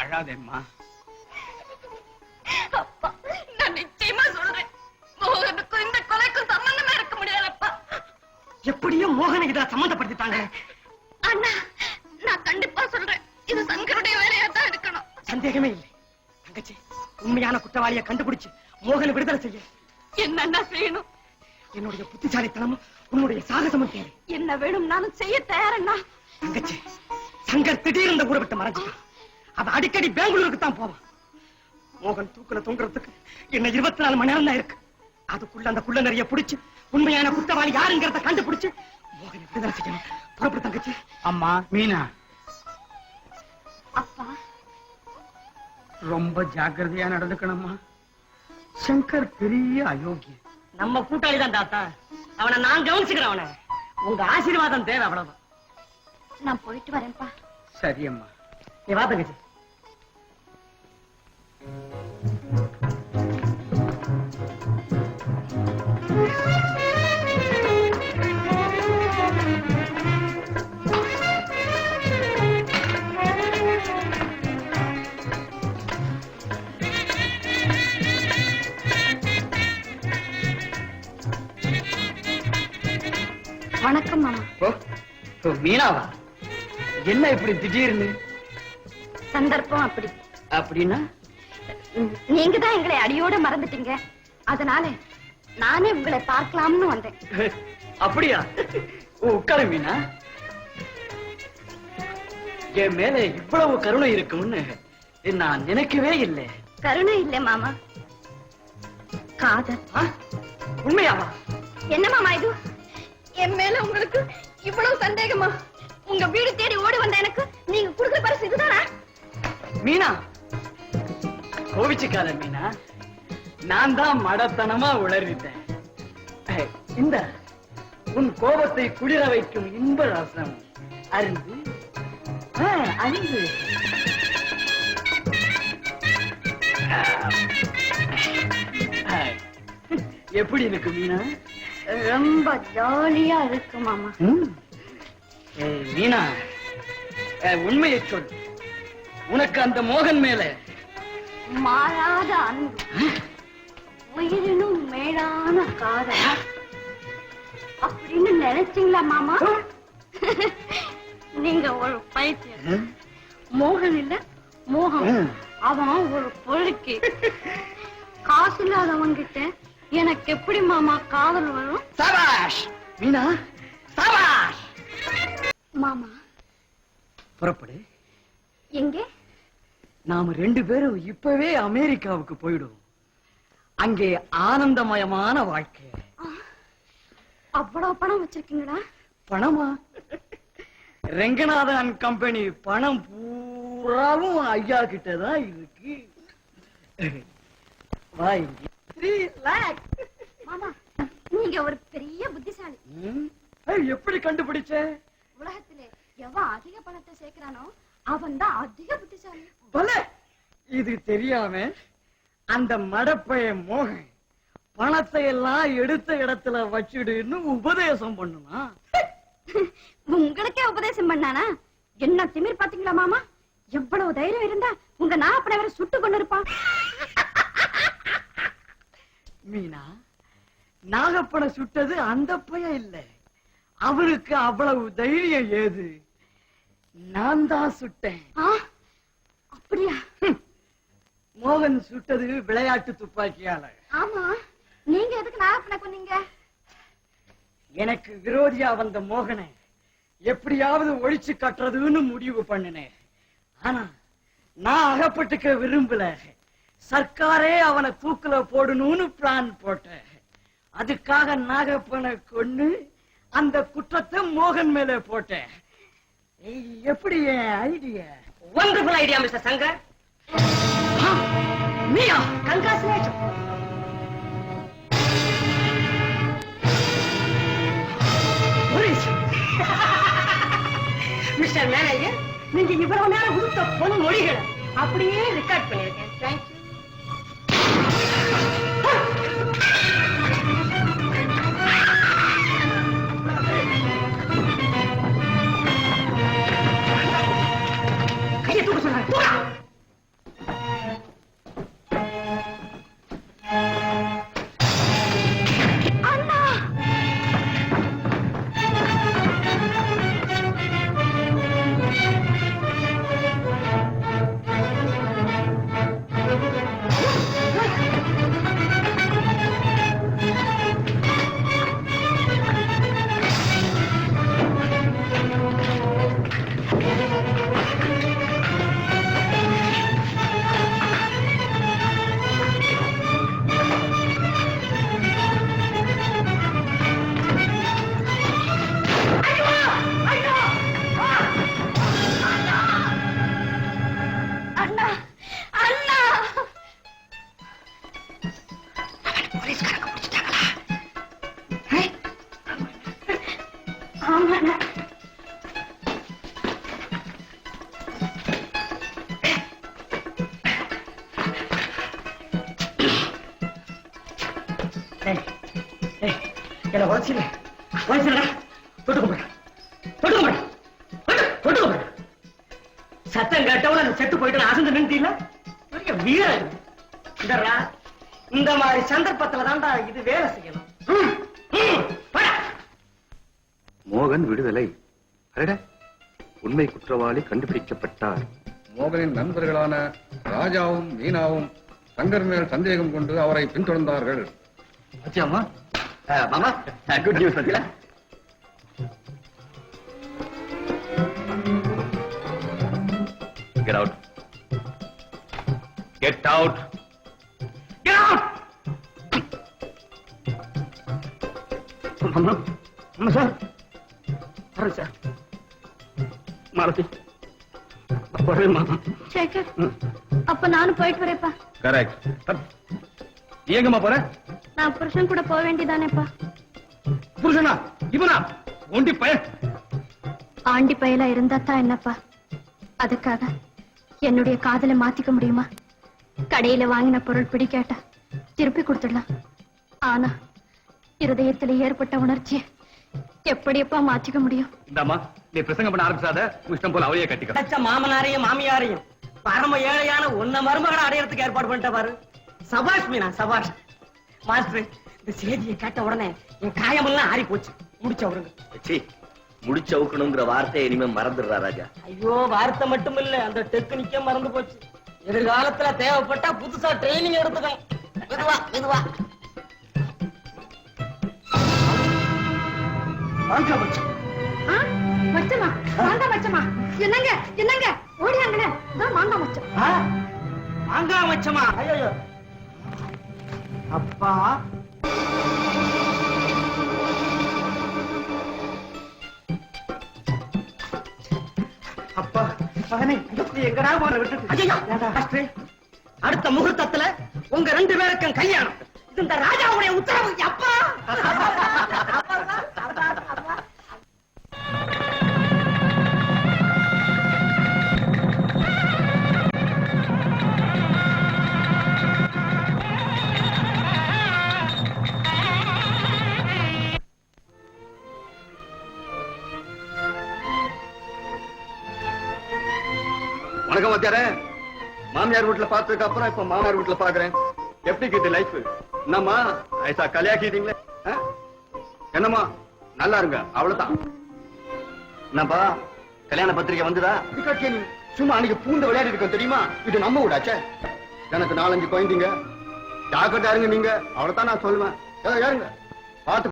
அழாதேம்மா. அப்பா நான் நிச்சயமா சொல்றேன். மோகனுக்கும் இந்த கொலைக்கும் சம்பந்தமே இருக்க முடியாதப்பா எப்படியும் மோகனை இதை சம்மந்தப்படுத்திட்டாங்க. அண்ணா நான் கண்டிப்பா சொல்றேன். இது சங்கருடைய வேலையா தான் இருக்கணும் சந்தேகமே இல்லை. தங்கச்சி உண்மையான குற்றவாளியை கண்டுபிடிச்சு மோகனை விடுதலை செய்ய. என்னண்ணா செய்யணும்? என்னுடைய புத்திசாலித்தனமும் உன்னுடைய சாகசமும் தேவை. என்ன வேணும்னாலும் செய்ய தயாரண்ணா. தங்கச்சி சங்கர் திடீர்னு ஊரை விட்டு மறைஞ்சிட்டான். அவ அடிக்கடி பெங்களூருக்கு தான் போவான். மோகன் தூக்குல தூங்குறதுக்கு என்ன இருபத்தி நாலு மணி நேரம் தான் இருக்கு. அதுக்குள்ள அந்த குள்ள நிறைய புடிச்சு உண்மையான குற்றவாளி யாருங்கிறத கண்டுபிடிச்சு மோகனை விடுதலை செய்யணும். புறப்படு தங்கச்சி. அம்மா மீனா. அப்பா. ரொம்ப ஜாக்கிரதையா நடந்துக்கணும்மா. சங்கர் பெரிய அயோக்கியன். நம்ம கூட்டாளி தான் தாத்தா. அவனை நான் கவனிச்சுக்கிறேன் அவனை. உங்க ஆசீர்வாதம் தேவை அவ்வளவுதான். நான் போயிட்டு வரேன்ப்பா. சரி அம்மா நீ வா தங்கச்சி. வணக்கம் மாமா. ஓ, மீனாவா? என்ன இப்படி திடீர்னு? சந்தர்ப்பம் அப்படி. அப்படின்னா? நீங்க தான் எங்களை அடியோட மறந்துட்டீங்க. அதனால நானே உங்களை பார்க்கலாம்னு வந்தேன். அப்படியா? உட்காரு மீனா. என் மேல இவ்வளவு கருணை இருக்கும்னு நான் நினைக்கவே இல்லை. கருணை இல்ல மாமா. காதல்? உண்மையாவா? என்ன மாமா இது? என் மேல உங்களுக்கு இவ்வளவு சந்தேகமா? உங்க வீடு தேடி ஓடி வந்த எனக்கு நீங்க குடுக்கிற பரிசு இதுதானா? மீனா கோவிச்சுக்காத மீனா. நான் தான் மடத்தனமா உளறிட்டேன். இந்த உன் கோபத்தை குளிர வைக்கும் இன்ப ரசம். அருந்து அருந்து எப்படி இருக்கு மீனா? ரொம்ப ஜாலியா இருக்கு மாமா. மீனா உண்மையை சொல். உனக்கு அந்த மோகன் மேல மாறாத அன்பு உயிரினும் மேலான காதல். அப்படின்னு நினைச்சீங்களா மாமா? நீங்க ஒரு பைத்தியம். மோகன் இல்ல மோகம். அவன் ஒரு பொறுக்கி. காசு இல்லாதவன் கிட்ட எனக்கு எப்படி மாமா காதல் வரும்? சபாஷ்! மீனா? சபாஷ்! மாமா. புறப்படு. எங்கே? நாம ரெண்டு பேரும் இப்பவே அமெரிக்காவுக்கு போயிடுவோம். அங்கே ஆனந்தமயமான வாழ்க்கை. அவ்வளவு பணம் வச்சிருக்கீங்களா? பணமா? ரெங்கநாதன் கம்பெனி பணம் பூராவும் ஐயா கிட்டதான் இருக்கு. வா இங்கே. Three lakhs. மாமா நீங்க ஒரு பெரிய புத்திசாலி. எப்படி கண்டுபிடிச்ச? உலகத்திலே எவன் அதிக பணத்தை சேர்க்கிறானோ அவன் தான் அதிக புத்திசாலி. பல. இது தெரியாம அந்த மடப்பைய மோகன் பணத்தை எல்லாம் எடுத்த இடத்துல வச்சுடுன்னு உபதேசம் பண்ணுமா உங்களுக்கே உபதேசம் பண்ணானா? என்ன திமிர் பாத்தீங்களா மாமா? எவ்வளவு தைரியம் இருந்தா உங்க நாப்பனவரை சுட்டு கொண்டு இருப்பான் மீனா நாகப்பனை சுட்டது அந்த பையன் இல்ல. அவருக்கு அவ்வளவு தைரியம் ஏது? நான் தான் சுட்டேன். அப்படியா? மோகன் சுட்டது விளையாட்டு துப்பாக்கியால ஆமா நீங்க எதுக்கு நாகப்பனை கொன்னீங்க? எனக்கு விரோதியா வந்த மோகனை எப்படியாவது ஒழிச்சு கட்டுறதுன்னு முடிவு பண்ணினேன். ஆனா நான் அகப்பட்டுக்க விரும்பல. சர்க்காரே அவனை தூக்குல போடணும்னு பிளான் போட்டேன். அதுக்காக நாகப்பனை கொன்னு அந்த குற்றத்தை மோகன் மேல போட்டேன். எப்படி idea wonderful idea mister Shankar நீயா? கங்காசுலேஷன் மிஸ்டர் மேனேஜர் நீங்க இவ்வளவு நேரம் கொடுத்த பொன் மொழிகளை அப்படியே ரெக்கார்ட் பண்ணிருக்கேன் தேங்க்யூ சத்தம் கேட்டவன செத்து போயிட்டு அசந்து நின்றுல பெரிய இந்தரா இந்த மாதிரி சந்தர்ப்பத்துல தான்டா இது வேலை செய்யணும். மோகன் விடுதலை. உண்மை குற்றவாளி கண்டுபிடிக்கப்பட்டார். மோகனின் நண்பர்களான ராஜாவும் மீனாவும் சங்கர் மேல் சந்தேகம் கொண்டு அவரை பின்தொடர்ந்தார்கள். அச்சாமா मामा गुड न्यूज़ बदला get out get out get out मामा सर अरे सर मारुति ಬರ್ರಿ ಮಾಮ ಶೇಖರ್ ಅಪ್ಪ ನಾನು ಪೈಟ್ ಬರೇಪ್ಪ ಕರೆಕ್ಟ್ ಹೇಗಮ್ಮ ಬರ நான் புருஷன் கூட போக வேண்டியதானேப்பா. புருஷனா? இவனா? ஒண்டி பையன். ஆண்டி பயலா இருந்தா தான் என்னப்பா? அதுக்காக என்னுடைய காதலை மாத்திக்க முடியுமா? கடையில வாங்கின பொருள் பிடிக்காட்டா? திருப்பி கொடுத்துடலாம். ஆனா இருதயத்துல ஏற்பட்ட உணர்ச்சியை எப்படியப்பா மாத்திக்க முடியும்? இந்தாம்மா நீ பிரசங்கம் பண்ண ஆரம்பிச்சாத இஷ்டம் போல அவளையே கட்டிக்க. மாமனாரையும் மாமியாரையும் பரம ஏழையான ஒன்ன மருமகனை அடையறதுக்கு ஏற்பாடு பண்ணிட்ட பாரு. சபாஷ் மீனா சபாஷ். மாஸ்டர் இந்த செய்தியை கேட்ட உடனே என் காயமெல்லாம் ஆறி போச்சு முடிச்ச அவருங்க முடிச்சு அவுக்கணுங்கிற வார்த்தையை இனிமே மறந்துடுறா ராஜா. ஐயோ வார்த்தை மட்டும் இல்ல அந்த டெக்னிக்கே மறந்து போச்சு. எதிர்காலத்துல தேவைப்பட்டா புதுசா ட்ரைனிங் எடுத்துக்கணும் மெதுவா மெதுவா? மச்சமா மாங்கா மச்சமா. என்னங்க என்னங்க? ஓடியாங்கண்ணே மாங்கா மச்சம் ஆ? மாங்காய் மச்சமா. ஐயோ அப்பா. அப்பா மகனே எங்கடா போன விட்டு அடுத்த முகூர்த்தத்துல உங்க ரெண்டு பேருக்கும் கல்யாணம். இது இந்த ராஜாவுடைய உத்தரவு அப்பா வணக்கம் வச்சாரே மாமியார் வீட்டுல பார்த்ததுக்கு அப்புறம் இப்ப மாமியார் வீட்டுல பாக்குறேன். எப்படி கீது லைஃப் என்னம்மா? ஐசா கல்யாக்கிட்டீங்களே என்னம்மா? நல்லா இருங்க. அவ்வளவுதான். என்னப்பா? கல்யாண பத்திரிகை வந்துதா? சும்மா அன்னைக்கு பூந்து விளையாடி இருக்கோம் தெரியுமா? இது நம்ம விடாச்சே எனக்கு நாலஞ்சு குழந்தைங்க. ஜாக்கிரதா இருங்க நீங்க. அவ்வளவுதான் நான் சொல்லுவேன் யாருங்க பார்த்து